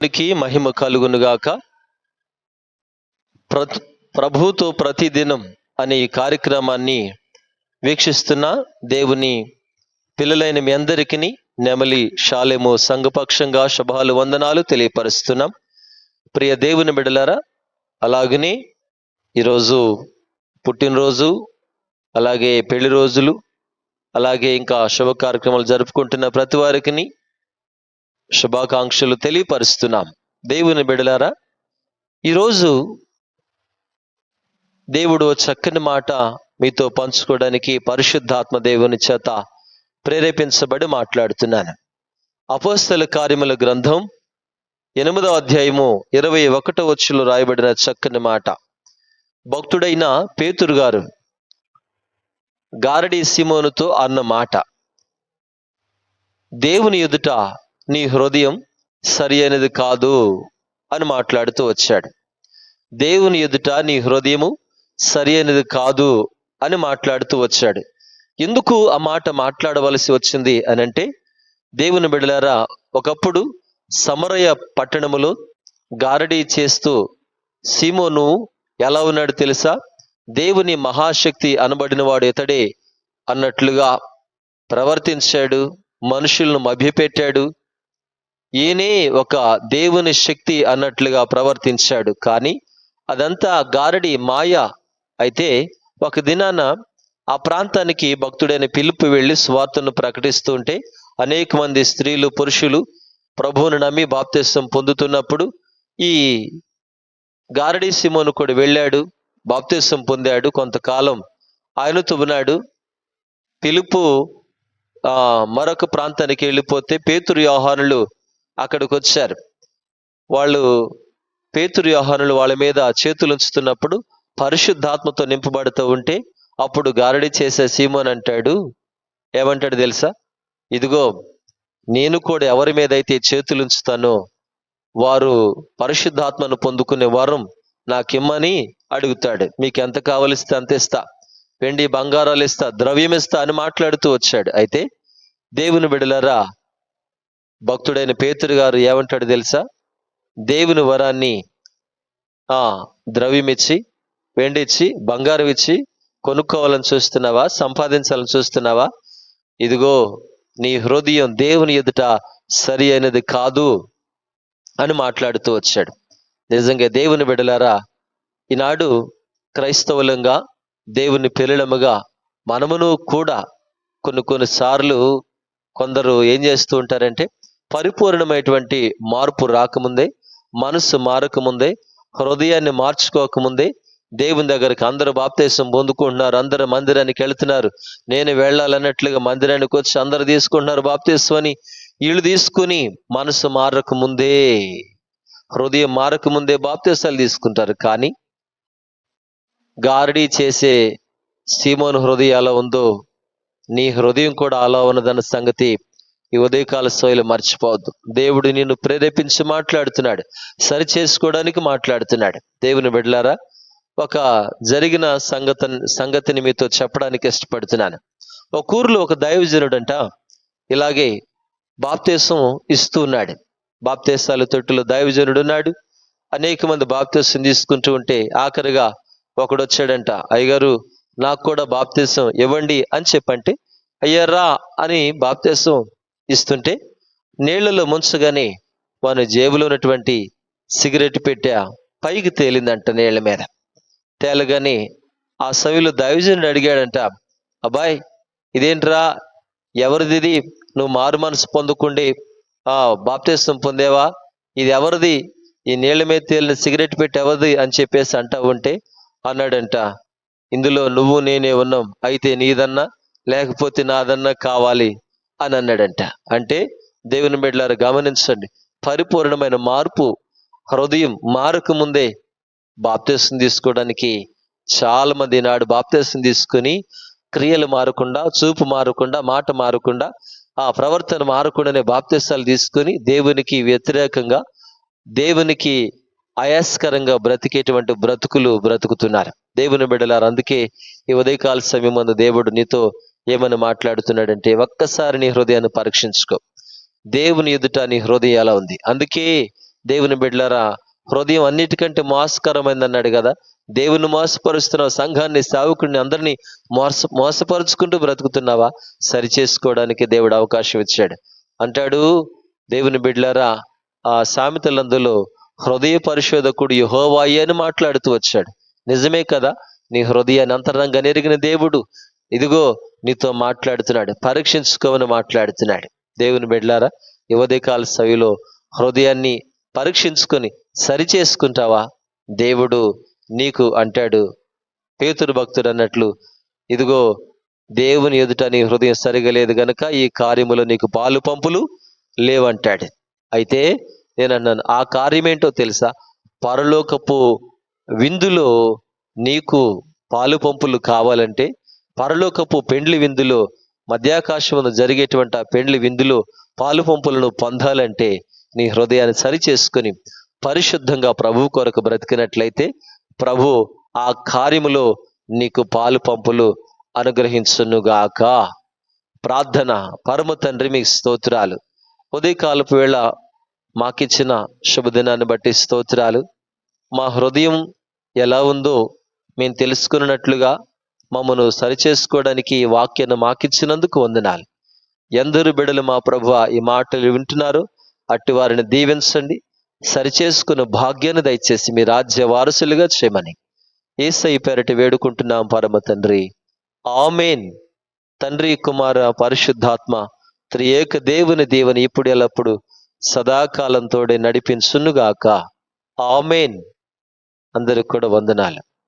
దేవునికి మహిమ కలుగునుగాక ప్ర ప్రభుతో ప్రతిదినం అనే ఈ కార్యక్రమాన్ని వీక్షిస్తున్న దేవుని పిల్లలైన మీ అందరికీ నెమలి షాలెము సంఘపక్షంగా శుభాలు వందనాలు తెలియపరుస్తున్నాం. ప్రియ దేవుని బిడలరా అలాగనే ఈరోజు పుట్టినరోజు అలాగే పెళ్ళి రోజులు అలాగే ఇంకా శుభ కార్యక్రమాలు జరుపుకుంటున్న ప్రతి వారికి శుభాకాంక్షలు తెలియపరుస్తున్నాం. దేవుని బిడలారా ఈరోజు దేవుడు ఓ చక్కని మాట మీతో పంచుకోవడానికి పరిశుద్ధాత్మ దేవుని చేత ప్రేరేపించబడి మాట్లాడుతున్నాను. అపోస్తల కార్యముల గ్రంథం ఎనిమిదవ అధ్యాయము ఇరవై ఒకటో వచ్చులో రాయబడిన చక్కని మాట. భక్తుడైన పేతురు గారు గారడి సిమోనుతో అన్న మాట. దేవుని ఎదుట నీ హృదయం సరి అయినది కాదు అని మాట్లాడుతూ వచ్చాడు. దేవుని ఎదుట నీ హృదయము సరి అయినది కాదు అని మాట్లాడుతూ వచ్చాడు. ఎందుకు ఆ మాట మాట్లాడవలసి వచ్చింది అని అంటే దేవుని బిడలారా ఒకప్పుడు సమరయ పట్టణములో గారడీ చేస్తూ సీమోను ఎలా ఉన్నాడు తెలుసా? దేవుని మహాశక్తి అనబడిన వాడు ఇతడే అన్నట్లుగా ప్రవర్తించాడు మనుషులను మభ్యపెట్టాడు ఈయనే ఒక దేవుని శక్తి అన్నట్లుగా ప్రవర్తించాడు. కానీ అదంతా గారడి మాయ. అయితే ఒక దినాన ఆ ప్రాంతానికి భక్తుడైన పిలుపు వెళ్ళి స్వార్థను ప్రకటిస్తుంటే అనేక మంది స్త్రీలు పురుషులు ప్రభువును నమ్మి బాప్తిసం పొందుతున్నప్పుడు ఈ గారడి సిమోను కూడా వెళ్ళాడు బాప్తిసం పొందాడు కొంతకాలం. ఆయనతో ఉన్నాడు పిలుపు ఆ మరొక ప్రాంతానికి వెళ్ళిపోతే పేతురు వ్యవహానులు అక్కడికి వచ్చారు వాళ్ళు పేతురు వ్యవహానులు వాళ్ళ మీద చేతులు ఉంచుతున్నప్పుడు పరిశుద్ధాత్మతో నింపబడుతూ ఉంటే అప్పుడు గారడి చేసే సీమోన్ అంటాడు. ఏమంటాడు తెలుసా? ఇదిగో నేను కూడా ఎవరి మీద అయితే చేతులు ఉంచుతానో వారు పరిశుద్ధాత్మను పొందుకునే వరం నాకిమ్మని అడుగుతాడు. మీకు ఎంత కావలిస్తే అంత ఇస్తా. వెండి బంగారాలు ఇస్తా ద్రవ్యం ఇస్తా అని మాట్లాడుతూ వచ్చాడు. అయితే దేవుని బిడలరా భక్తుడైన పేతురు గారు ఏమంటాడు తెలుసా? దేవుని వరాన్ని ఆ ద్రవ్యం ఇచ్చి వెండిచ్చి బంగారం ఇచ్చి కొనుక్కోవాలని చూస్తున్నావా? సంపాదించాలని చూస్తున్నావా? ఇదిగో నీ హృదయం దేవుని ఎదుట సరి అయినది కాదు అని మాట్లాడుతూ వచ్చాడు. నిజంగా దేవుని బిడలారా ఈనాడు క్రైస్తవులంగా దేవుని పిల్లలముగా మనమును కూడా కొన్ని కొన్ని సార్లు కొందరు ఏం చేస్తూ ఉంటారంటే పరిపూర్ణమైనటువంటి మార్పు రాకముందే మనసు మారకముందే హృదయాన్ని మార్చుకోకముందే దేవుని దగ్గరికి అందరూ బాప్తేశం పొందుకుంటున్నారు అందరూ మందిరానికి వెళుతున్నారు. నేను వెళ్ళాలన్నట్లుగా మందిరానికి వచ్చి అందరు తీసుకుంటున్నారు బాప్తేశం అని. వీళ్ళు తీసుకుని మనసు మారకముందే హృదయం మారకముందే బాప్తేశాలు తీసుకుంటారు. కానీ గారడీ చేసే సీమోను హృదయం ఎలా ఉందో నీ హృదయం కూడా అలా ఉన్నదన్న సంగతి ఈ ఉదయకాల సోయలు మర్చిపోవద్దు. దేవుడు నిన్ను ప్రేరేపించి మాట్లాడుతున్నాడు. సరి చేసుకోవడానికి మాట్లాడుతున్నాడు. దేవుని బిడ్డలారా ఒక జరిగిన సంగత సంగతిని మీతో చెప్పడానికి ఇష్టపడుతున్నాను. ఒక ఊర్లో ఒక దైవజనుడంట ఇలాగే బాప్తీసం ఇస్తూ ఉన్నాడు. బాప్తీసాలు తొట్టులో దైవజనుడు ఉన్నాడు. అనేక మంది బాప్తీసం తీసుకుంటూ ఉంటే ఆఖరిగా ఒకడు వచ్చాడంట అయ్యగారు నాకు కూడా బాప్తీసం ఇవ్వండి అని చెప్పంటే అయ్యారా అని బాప్తేశం ఇస్తుంటే నీళ్ళలో ముంచగానే వాని జేబులో ఉన్నటువంటి సిగరెట్ పెట్టా పైకి తేలిందంట నీళ్ళ మీద. తేలగానే ఆ సవిలో దైవజనుడు అడిగాడంట అబ్బాయ్ ఇదేంట్రా? ఎవరిది నువ్వు మారు మనసు పొందుకుండి ఆ బాప్తీసం పొందేవా? ఇది ఎవరిది? ఈ నీళ్ళ మీద తేలిన సిగరెట్ పెట్టి ఎవరిది? అని చెప్పేసి అంటా ఉంటే అన్నాడంట ఇందులో నువ్వు నేనే ఉన్నాం. అయితే నీదన్నా? లేకపోతే నాదన్నా కావాలి. అని అన్నాడంట. అంటే దేవుని బిడ్డలారు గమనించండి. పరిపూర్ణమైన మార్పు హృదయం మారక ముందే బాప్తీసం తీసుకోవడానికి చాలా మంది నాడు బాప్తీసం తీసుకుని క్రియలు మారకుండా చూపు మారకుండా మాట మారకుండా ఆ ప్రవర్తన మారకుండానే బాప్తీసాలు తీసుకుని దేవునికి వ్యతిరేకంగా దేవునికి అయాస్కరంగా బ్రతికేటువంటి బ్రతుకులు బ్రతుకుతున్నారు. దేవుని బిడ్డలారు అందుకే ఈ ఉదయకాల సమయం దేవుడు నీతో ఏమని మాట్లాడుతున్నాడంటే ఒక్కసారి నీ హృదయాన్ని పరీక్షించుకో. దేవుని ఎదుట నీ హృదయం ఎలా ఉంది? అందుకే దేవుని బిడ్డలారా హృదయం అన్నిటికంటే మోసకరమైంది అన్నాడు కదా. దేవుని మోసపరుస్తున్నావు సంఘాన్ని సావుకుడిని అందరినీ మోస మోసపరుచుకుంటూ బ్రతుకుతున్నావా? సరి చేసుకోవడానికి దేవుడు అవకాశం ఇచ్చాడు. అంటాడు దేవుని బిడ్లారా ఆ సామెతలందులో హృదయ పరిశోధకుడు యుహోవాయి అని మాట్లాడుతూ వచ్చాడు. నిజమే కదా నీ హృదయాన్ని అంతరంగా నెరిగిన దేవుడు ఇదిగో నీతో మాట్లాడుతున్నాడు పరీక్షించుకోమని మాట్లాడుతున్నాడు. దేవుని బిడ్లారా యువదయకాల సవిలో హృదయాన్ని పరీక్షించుకొని సరి చేసుకుంటావా దేవుడు నీకు అంటాడు పేతురు భక్తుడు అన్నట్లు ఇదిగో దేవుని ఎదుట నీ హృదయం సరిగా లేదు గనుక ఈ కార్యములో నీకు పాలు పంపులు లేవంటాడు. అయితే నేను అన్నాను ఆ కార్యం ఏంటో తెలుసా? పరలోకపు విందులో నీకు పాలు పంపులు కావాలంటే పరలోకపు పెండ్లి విందులో మధ్యాకాశమును జరిగేటువంటి ఆ పెండ్లి విందులో పాలు పంపులను పొందాలంటే నీ హృదయాన్ని సరి చేసుకుని పరిశుద్ధంగా ప్రభు కొరకు బ్రతికినట్లయితే ప్రభు ఆ కార్యములో నీకు పాలు పంపులు అనుగ్రహించునుగాక. ప్రార్థన పరమ తండ్రి మీకు స్తోత్రాలు. ఉదయకాలపు వేళ మాకిచ్చిన శుభదినాన్ని బట్టి స్తోత్రాలు. మా హృదయం ఎలా ఉందో మేము తెలుసుకున్నట్లుగా మమ్మను సరిచేసుకోవడానికి ఈ వాక్యను మాకిచ్చినందుకు వందనాలు. ఎందరు బిడలు మా ప్రభు ఈ మాటలు వింటున్నారు? అట్టి వారిని దీవించండి. సరిచేసుకున్న భాగ్యాన్ని దయచేసి మీ రాజ్య వారసులుగా చేయమని. ఏసై పేరటి వేడుకుంటున్నాం పరమ తండ్రి. ఆమెన్. తండ్రి కుమార పరిశుద్ధాత్మ త్రియేక దేవుని దేవుని ఇప్పుడు ఎల్లప్పుడు సదాకాలంతోడే నడిపించునుగాక. ఆమెన్. అందరికి కూడా వందనాలు.